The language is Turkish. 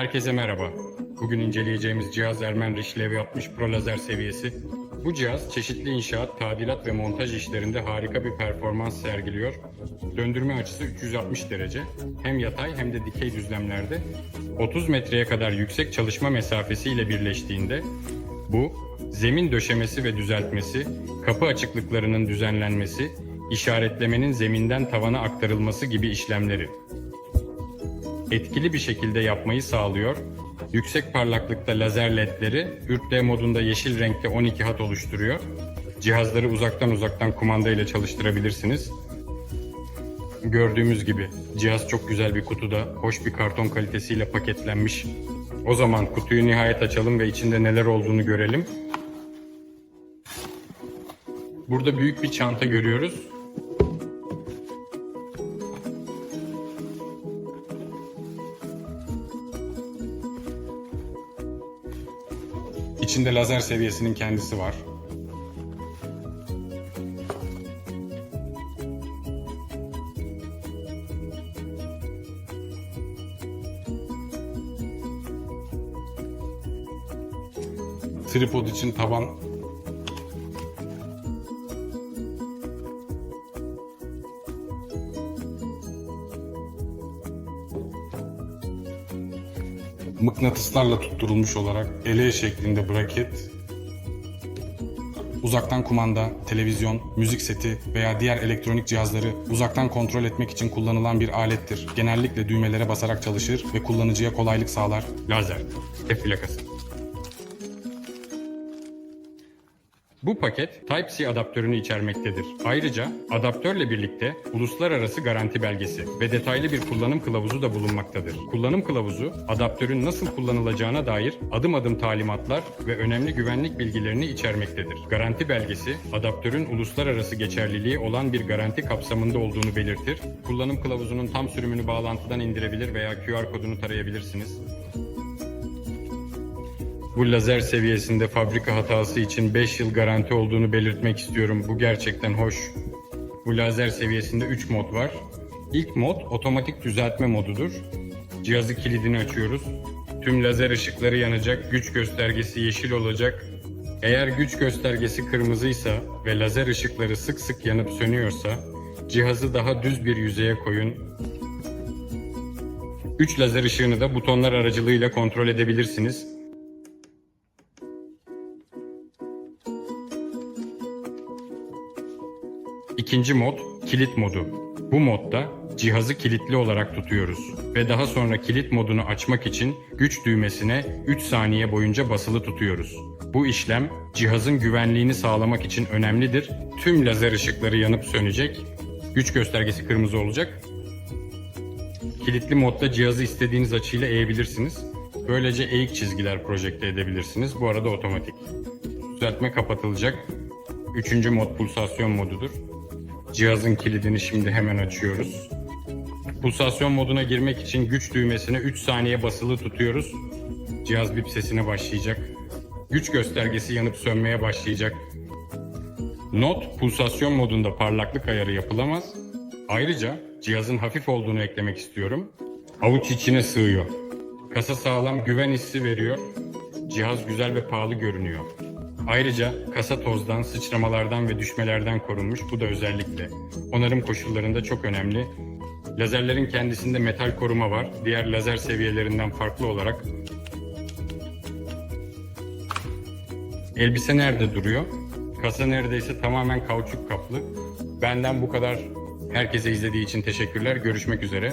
Herkese merhaba. Bugün inceleyeceğimiz cihaz Ermen Rişlev 60 Pro lazer seviyesi. Bu cihaz çeşitli inşaat, tadilat ve montaj işlerinde harika bir performans sergiliyor. Döndürme açısı 360 derece. Hem yatay hem de dikey düzlemlerde 30 metreye kadar yüksek çalışma mesafesiyle birleştiğinde bu zemin döşemesi ve düzeltmesi, kapı açıklıklarının düzenlenmesi, işaretlemenin zeminden tavana aktarılması gibi işlemleri etkili bir şekilde yapmayı sağlıyor. Yüksek parlaklıkta lazer ledleri, 3D modunda yeşil renkte 12 hat oluşturuyor. Cihazları uzaktan uzaktan kumanda ile çalıştırabilirsiniz. Gördüğümüz gibi cihaz çok güzel bir kutuda, hoş bir karton kalitesiyle paketlenmiş. O zaman kutuyu nihayet açalım ve içinde neler olduğunu görelim. Burada büyük bir çanta görüyoruz. İçinde lazer seviyesinin kendisi var. Tripod için taban mıknatıslarla tutturulmuş olarak ele şeklinde braket, uzaktan kumanda, televizyon, müzik seti veya diğer elektronik cihazları uzaktan kontrol etmek için kullanılan bir alettir. Genellikle düğmelere basarak çalışır ve kullanıcıya kolaylık sağlar. Lazer, F plakası. Bu paket Type-C adaptörünü içermektedir. Ayrıca adaptörle birlikte uluslararası garanti belgesi ve detaylı bir kullanım kılavuzu da bulunmaktadır. Kullanım kılavuzu adaptörün nasıl kullanılacağına dair adım adım talimatlar ve önemli güvenlik bilgilerini içermektedir. Garanti belgesi adaptörün uluslararası geçerliliği olan bir garanti kapsamında olduğunu belirtir. Kullanım kılavuzunun tam sürümünü bağlantıdan indirebilir veya QR kodunu tarayabilirsiniz. Bu lazer seviyesinde fabrika hatası için 5 yıl garanti olduğunu belirtmek istiyorum. Bu gerçekten hoş. Bu lazer seviyesinde 3 mod var. İlk mod otomatik düzeltme modudur. Cihazı kilidini açıyoruz. Tüm lazer ışıkları yanacak, güç göstergesi yeşil olacak. Eğer güç göstergesi kırmızıysa ve lazer ışıkları sık sık yanıp sönüyorsa cihazı daha düz bir yüzeye koyun 3 lazer ışığını da butonlar aracılığıyla kontrol edebilirsiniz. İkinci mod kilit modu. Bu modda cihazı kilitli olarak tutuyoruz ve daha sonra kilit modunu açmak için güç düğmesine 3 saniye boyunca basılı tutuyoruz. Bu işlem cihazın güvenliğini sağlamak için önemlidir. Tüm lazer ışıkları yanıp sönecek. Güç göstergesi kırmızı olacak. Kilitli modda cihazı istediğiniz açıyla eğebilirsiniz. Böylece eğik çizgiler projekte edebilirsiniz. Bu arada otomatik. Düzeltme kapatılacak. Üçüncü mod pulsasyon modudur. Cihazın kilidini şimdi hemen açıyoruz. Pulsasyon moduna girmek için güç düğmesine 3 saniye basılı tutuyoruz. Cihaz bip sesine başlayacak. Güç göstergesi yanıp sönmeye başlayacak. Not pulsasyon modunda parlaklık ayarı yapılamaz. Ayrıca cihazın hafif olduğunu eklemek istiyorum. Avuç içine sığıyor. Kasa sağlam güven hissi veriyor. Cihaz güzel ve pahalı görünüyor. Ayrıca kasa tozdan, sıçramalardan ve düşmelerden korunmuş. Bu da özellikle. Onarım koşullarında çok önemli. Lazerlerin kendisinde metal koruma var. Diğer lazer seviyelerinden farklı olarak. Elbise nerede duruyor? Kasa neredeyse tamamen kauçuk kaplı. Benden bu kadar. Herkese izlediği için teşekkürler. Görüşmek üzere.